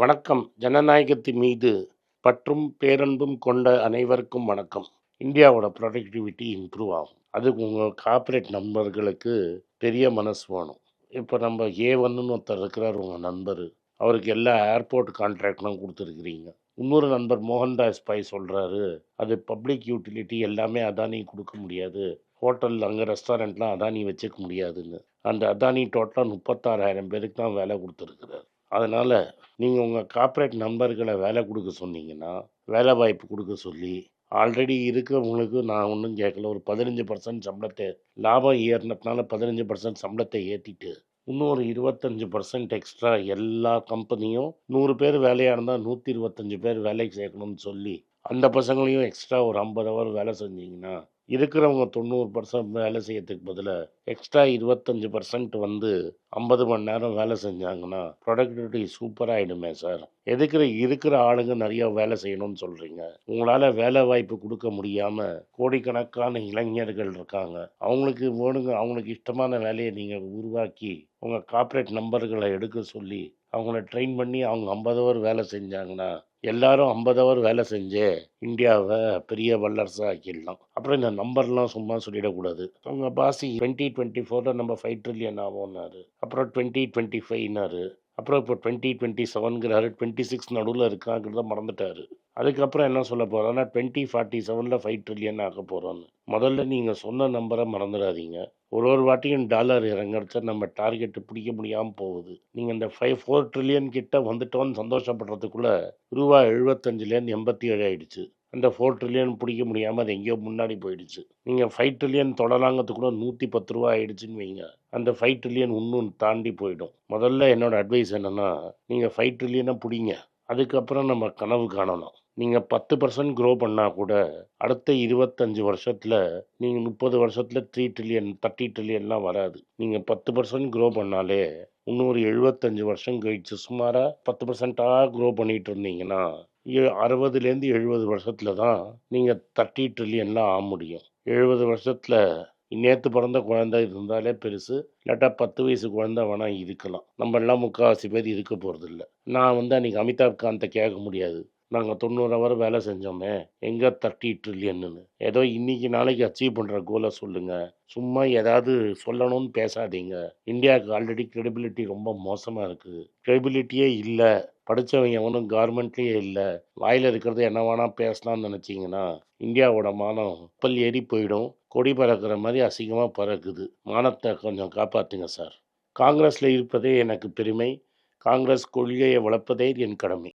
வணக்கம். ஜனநாயகத்தின் மீது பற்றும் பேரன்பும் கொண்ட அனைவருக்கும் வணக்கம். இந்தியாவோட ப்ரொடக்டிவிட்டி இம்ப்ரூவ் ஆகும். அதுக்கு உங்கள் கார்ப்பரேட் நண்பர்களுக்கு பெரிய மனசு வேணும் இப்போ நம்ம ஏ ஒன்னு ஒருத்தர் இருக்கிறார் உங்கள் நண்பர். அவருக்கு எல்லா ஏர்போர்ட் கான்ட்ராக்ட்லாம் கொடுத்துருக்குறீங்க. இன்னொரு நண்பர் மோகன்தாஸ் பாய் சொல்கிறாரு அது பப்ளிக் யூட்டிலிட்டி எல்லாமே அதானி கொடுக்க முடியாது. ஹோட்டல் அங்கே ரெஸ்டாரண்ட்லாம் அதானி வச்சுக்க முடியாதுன்னு. அந்த அதானி டோட்டலாக முப்பத்தாறாயிரம் பேருக்கு தான் வேலை கொடுத்துருக்குறாரு. அதனால் நீங்கள் உங்கள் கார்ப்பரேட் நண்பர்களை வேலை கொடுக்க சொன்னீங்கன்னா வேலை வாய்ப்பு கொடுக்க சொல்லி ஆல்ரெடி இருக்கிறவங்களுக்கு நான் ஒன்றும் கேட்கல. ஒரு பதினஞ்சு பர்சன்ட் சம்பளத்தை லாபம் ஏறினதுனால பதினஞ்சு பர்சன்ட் சம்பளத்தை ஏற்றிட்டு இன்னொரு இருபத்தஞ்சி பர்சன்ட் எக்ஸ்ட்ரா எல்லா கம்பெனியும் நூறு பேர் வேலையாக இருந்தால் நூற்றி இருபத்தஞ்சி பேர் வேலைக்கு சேர்க்கணும்னு சொல்லி அந்த பசங்களையும் எக்ஸ்ட்ரா ஒரு ஐம்பது ஹவர் வேலை செஞ்சிங்கன்னா இருக்கிறவங்க தொண்ணூறு பர்சன்ட் வேலை செய்யறதுக்கு பதிலாக எக்ஸ்ட்ரா இருபத்தஞ்சி பர்சன்ட் வந்து ஐம்பது மணி நேரம் வேலை செஞ்சாங்கன்னா ப்ரொடக்டிவிட்டி சூப்பராக ஆகிடுமே சார். எதுக்குற இருக்கிற ஆளுங்க நிறையா வேலை செய்யணும்னு சொல்கிறீங்க உங்களால் வேலை வாய்ப்பு கொடுக்க முடியாமல் கோடிக்கணக்கான இளைஞர்கள் இருக்காங்க. அவங்களுக்கு வேணுங்க அவங்களுக்கு இஷ்டமான வேலையை நீங்கள் உருவாக்கி உங்கள் கார்ப்பரேட் நம்பர்களை எடுக்க சொல்லி அவங்கள ட்ரெயின் பண்ணி அவங்க ஐம்பது ஹவர் வேலை செஞ்சாங்கன்னா எல்லாரும் ஐம்பது வேலை செஞ்சு இந்தியாவை பெரிய வல்லரசாக ஆக்கிடலாம். அப்புறம் இந்த நம்பர்லாம் சும்மா சொல்லிடக்கூடாது. அவங்க பாசி டுவெண்ட்டி டுவெண்ட்டி ஃபோரில் நம்ம ஃபைவ் ட்ரில்லியன் ஆகும்னாரு. அப்புறம் டுவெண்ட்டி டுவெண்ட்டி ஃபைவ்னாரு அப்புறம் இப்போ டுவெண்ட்டி டுவெண்ட்டி செவனுங்கிறாரு டுவெண்ட்டி சிக்ஸ் நடுவில் இருக்காங்கிறத மறந்துட்டாரு. அதுக்கப்புறம் என்ன சொல்ல போகிறோன்னா டுவெண்ட்டி ஃபார்ட்டி செவனில் ஃபைவ் ட்ரில்லியன் ஆக போகிறோன்னு முதல்ல நீங்கள் சொன்ன நம்பரை மறந்துடாதீங்க ஒரு ஒரு வாட்டியும் டாலர் இறங்குறத நம்ம டார்கெட்டு பிடிக்க முடியாமல் போகுது. நீங்கள் இந்த ஃபைவ் ஃபோர் ட்ரில்லியன் கிட்ட வந்துட்டோன்னு சந்தோஷப்படுறதுக்குள்ளே ரூபா எழுபத்தஞ்சிலேருந்து எண்பத்தி ஏழு ஆயிடுச்சு. அந்த ஃபோர் ட்ரில்லியன் பிடிக்க முடியாமல் அது எங்கேயோ முன்னாடி போயிடுச்சு. நீங்கள் ஃபைவ் ட்ரில்லியன் தொடலாங்கிறதுக்குள்ள நூற்றி பத்து ரூபா ஆயிடுச்சுன்னு வைங்க. அந்த ஃபைவ் ட்ரில்லியன் இன்னும் தாண்டி போயிடும். முதல்ல என்னோடய அட்வைஸ் என்னென்னா நீங்கள் ஃபைவ் ட்ரில்லியனை பிடிங்க. அதுக்கப்புறம் நம்ம கனவு காணலாம் நீங்கள் பத்து பர்சன்ட் க்ரோ பண்ணால் கூட அடுத்த இருபத்தஞ்சி வருஷத்தில் நீங்கள் முப்பது வருஷத்தில் த்ரீ ட்ரில்லியன் தேர்ட்டி ட்ரில்லியன்லாம் வராது. நீங்கள் பத்து பர்சன்ட் க்ரோ பண்ணாலே இன்னொரு எழுபத்தஞ்சு வருஷம் கழிச்சு சுமாராக பத்து பர்சன்ட்டாக க்ரோ பண்ணிகிட்டு இருந்தீங்கன்னா அறுபதுலேருந்து எழுபது வருஷத்தில் தான் நீங்கள் தேர்ட்டி ட்ரில்லியன்லாம் ஆக முடியும். எழுபது வருஷத்தில் நேற்று பிறந்த குழந்தை இருந்தாலே பெருசு. இல்லாட்டா பத்து வயசு குழந்தை வேணால் இருக்கலாம். நம்ம எல்லாம் முக்கால்வாசி பேர் இருக்க போகிறதில்ல நான் வந்து அன்றைக்கி அமிதாப் காந்தை கேட்க முடியாது. நாங்கள் தொண்ணூறு ஹவர் வேலை செஞ்சோமே. எங்கே தேர்ட்டி ட்ரில்லியன்னு ஏதோ இன்னைக்கு நாளைக்கு அச்சீவ் பண்ணுற கோலை சொல்லுங்கள் சும்மா ஏதாவது சொல்லணும்னு பேசாதீங்க. இந்தியாவுக்கு ஆல்ரெடி credibility ரொம்ப மோசமாக இருக்குது credibility-யே இல்லை. படித்தவங்க ஒன்றும் கார்மெண்ட்லேயே இல்லை. வாயில் இருக்கிறது என்ன வேணால் பேசலாம்னு நினச்சிங்கன்னா இந்தியாவோட மானம் கப்பல் ஏறி போயிடும். கொடி பறக்கிற மாதிரி அசிங்கமாக பறக்குது. மானத்தை கொஞ்சம் காப்பாற்றுங்க சார். காங்கிரஸில் இருப்பதே எனக்கு பெருமை. காங்கிரஸ் கொள்கையை வளர்ப்பதே என் கடமை.